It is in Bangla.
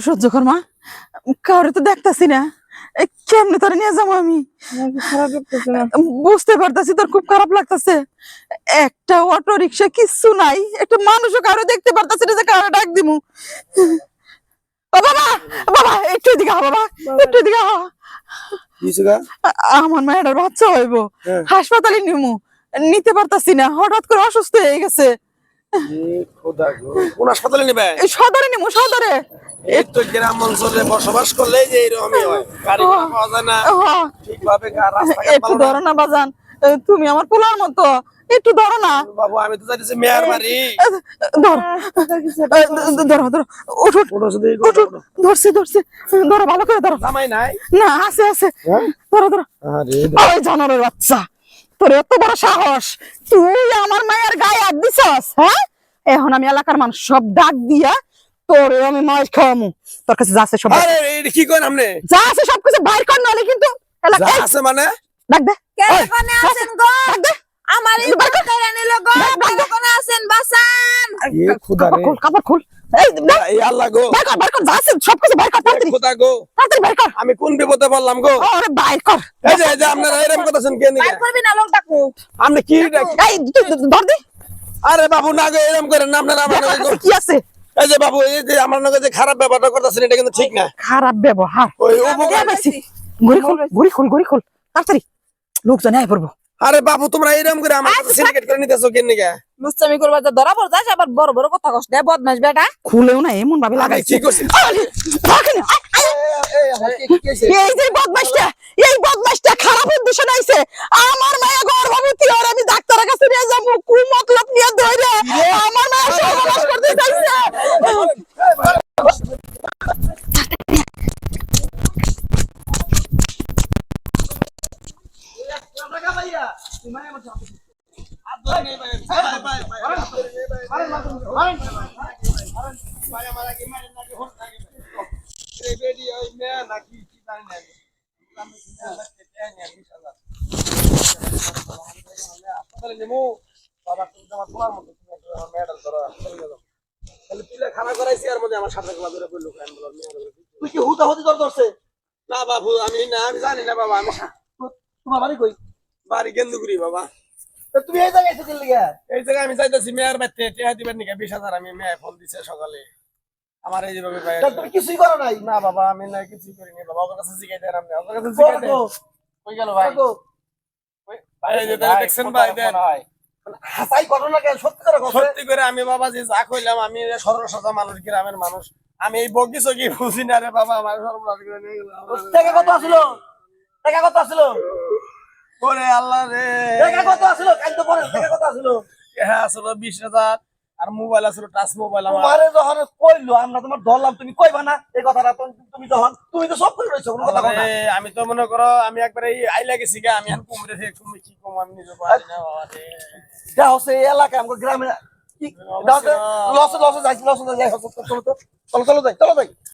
সহ্য কর মা। কাউরে তো দেখতাছি না। এ, কেমনে তোর নিয়ে যাব আমি? বুঝতে পারতাছি তোর খুব খারাপ লাগতাছে। একটা অটো রিক্সা কিচ্ছু নাই। একটা মানুষও কারও দেখতে পারতাছি না যে কারও ডাক দিমু। বাবা! বাবা একটু এদিকে বাবা। একটু আ- আমার মায়ের বাচ্চা হইব। হ্যাঁ। হাসপাতালে নিমু। নিতে পারতাছি না। হঠাৎ করে অসুস্থ হয়ে গেছে। কোন হাসপাতালে নেবে? এই সদরে নিমু সদরে। তো গ্রাম অঞ্চলে বসবাস করলে যে এরকমই হয়। গাড়ি পাওয়া যায় না। হ্যাঁ, ঠিকভাবে একটু ধরো না বাজান। তুমি আমার পোলার মতো। একটু ধরো না। বাবু আমি তো চাইতেছি মেয়ার বাড়ি। ধরো। ধরো ধরো উঠ উঠ। ধরছি ধরছি। ধরো ভালো করে ধরো। জামাই নাই? না আছে আছে। হ্যাঁ? ধরো ধরো। ওই জানোরের বাচ্চা। তোর এত বড় সাহস। তুই আমার মায়ের গায়ে হাত দিছস হ্যাঁ? এখন আমি এলাকার মানুষ সব ডাক দিয়া তোরে আমি মাছ খাওয়ামু। তোর কাছে যা আছে সব আরে এটা কি করেন আপনি? যা আছে সব কিছু বাইর কর কিন্তু এলাকা যা আছে মানে? ডাক দে। কোনে আছেন গো? ডাক দে। আমার এই বাচ্চাটা নিল গো কোনে আছেন বাসান। এ খোদা রে। খুল কাপড় খুল। এই এই আল্লাহ গো। বাইর কর বাইর কর যা আছে সব কিছু বাইর কর তাড়াতাড়ি। খোদা গো। তাড়াতাড়ি বাইর কর। আমি কোন বিপদে পড়লাম গো? আরে বাইর কর। এই যে এই যে আপনারা এরকম কথা শুন কেন বাইর করবি না লোকটা কো আপনি কি এই ধর দি। আরে বাবু না গো এরকম করেন না আপনারা আমার। কি আছে? এই যে বাবু এই যে আমার লগে যে খারাপ করতেছেন এটা কিন্তু ঠিক না খারাপ ব্যবহার ওই উপকার পাইছি গড়ি খুল গড়ি খুল গড়ি খুল তাড়াতাড়ি লোকজন আয় পড়ব আরে বাবু তোমরা এরকম করে আমার সিন্ডিকেট করে নিতেছো কেন নিগা মুস্তামি করবা যা ধরা পড় যাস আবার বড় বড় কথা কস না বেটা খুলেও না এমন ভাবে কি আয়। এই যে এই বদমাসটা খারাপ উদ্দেশ্য নাইছে আমার খানা করাইছি আর মধ্যে আমার সাথে খেলা ধরে বলল তুই কি হুতা হতি তোর ধরছে? না বাবু আমি না আমি জানি না বাবা আমি তোমার বাড়ি কই? বাড়ি গেন্দুগুড়ি বাবা। তুমি এই জায়গায় এসে দিল্লি এই জায়গায় আমি চাইতেছি মেয়ের বাড়িতে। টেহা দিবেন নাকি? বিশ হাজার আমি মেয়ে ফোন দিছে সকালে। আমার এই যেভাবে তুমি কিছুই করো নাই? না বাবা আমি না কিছু করিনি বাবা। ওর কাছে শিখাই দেন আপনি ওর কাছে শিখাই দেন। কই গেল ভাই? ভাই, যে তাহলে দেখছেন ভাই দেন। হাসাই করো না কেন? সত্যি করে সত্যি করে আমি বাবা যে যা কইলাম আমি সরল মানুষ গ্রামের মানুষ। আমি এই বগি সগি বুঝি না রে বাবা আমার গেল টাকা কত আসলো টাকা কত আসলো ওরে আল্লাহ রে টাকা কত আসলো কাল তো পরে টাকা কত আসলো হ্যাঁ আসলে বিশ হাজার আর মোবাইল আসলে টাচ মোবাইল আমার তোমারে যখন কইলো আমরা তোমার ধরলাম তুমি কইবা না এই কথাটা তুমি- তুমি যখন তুমি তো সব করে রয়েছো কোনো কথা না আমি তো মনে করো আমি একবার এই আইলা গেছি গা আমি এখন কুমড়ে থেকে কুমড়ে কি কম আমি নিজে পারি না বাবা রে যা হচ্ছে এই এলাকায় আমাকে গ্রামে লসে লসে যাইছি লসে যাই চলো চলো যাই চলো যাই